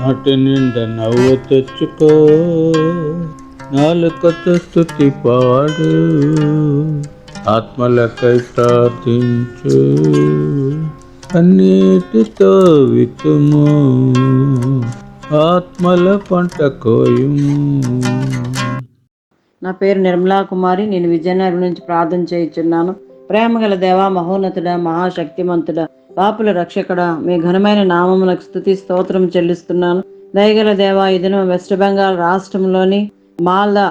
నాటి నిండా నవ్వు తెచ్చుకో. నాలుకతో స్థుతి పాడు. ఆత్మలకై ప్రార్థించు. అన్నిటితో వితుము ఆత్మల పంట కోయుము. నా పేరు నిర్మలా కుమారి. నేను విజయనగరం నుంచి ప్రార్థన చేయుచున్నాను. ప్రేమగల దేవా మహోన్నతుడ మహాశక్తిమంతుడ పాపుల రక్షకుడ మీ ఘనమైన నామములకు స్థుతి స్తోత్రం చెల్లిస్తున్నాను. దయగల దేవా ఇదిన వెస్ట్ బెంగాల్ రాష్ట్రంలోని మాల్దా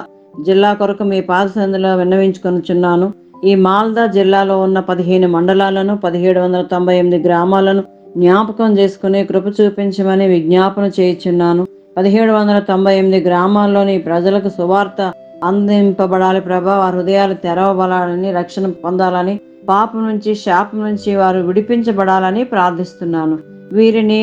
జిల్లా కొరకు మీ పాదసందులో విన్నవించుకొనుచున్నాను. ఈ మాల్దా జిల్లాలో ఉన్న పదిహేను మండలాలను పదిహేడు వందల తొంభై ఎనిమిది గ్రామాలను జ్ఞాపకం చేసుకుని కృప చూపించమని విజ్ఞాపన చేయుచున్నాను. పదిహేడు వందల తొంభై ఎనిమిది గ్రామాల్లోని ప్రజలకు సువార్త అందింపబడాలి ప్రభా. వారి హృదయాలు తెరవబడాలని రక్షణ పొందాలని పాపం నుంచి శాపం నుంచి వారు విడిపించబడాలని ప్రార్థిస్తున్నాను. వీరిని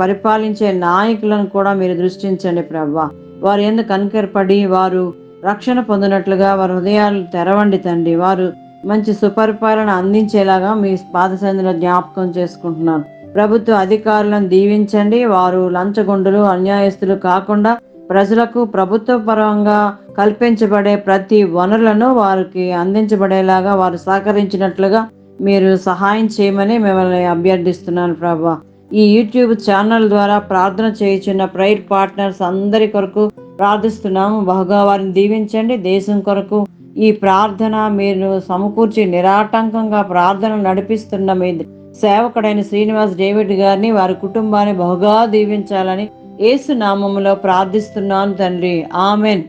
పరిపాలించే నాయకులను కూడా మీరు దృష్టించండి ప్రభా. వారు ఎందుకు కనికరపడి వారు రక్షణ పొందినట్లుగా వారి హృదయాలు తెరవండి తండ్రి. వారు మంచి సుపరిపాలన అందించేలాగా మీ పాదసంధిలో జ్ఞాపకం చేసుకుంటున్నాను. ప్రభుత్వ అధికారులను దీవించండి. వారు లంచగొండులు అన్యాయస్తులు కాకుండా ప్రజలకు ప్రభుత్వ పరంగా కల్పించబడే ప్రతి వనరులను వారికి అందించబడేలాగా వారు సహకరించినట్లుగా మీరు సహాయం చేయమని మిమ్మల్ని అభ్యర్థిస్తున్నాను ప్రభా. ఈ యూట్యూబ్ ఛానల్ ద్వారా ప్రార్థన చేయుచున్న ప్రైర్ పార్ట్నర్స్ అందరి కొరకు ప్రార్థిస్తున్నాము బహుగా వారిని దీవించండి. దేశం కొరకు ఈ ప్రార్థన మీరు సమకూర్చి నిరాటంకంగా ప్రార్థన నడిపిస్తున్న మీ సేవకుడైన శ్రీనివాస్ డేవిడ్ గారిని వారి కుటుంబాన్ని బహుగా దీవించాలని ఏసు నామములో ప్రార్థిస్తున్నాను తండ్రి. ఆమెన్.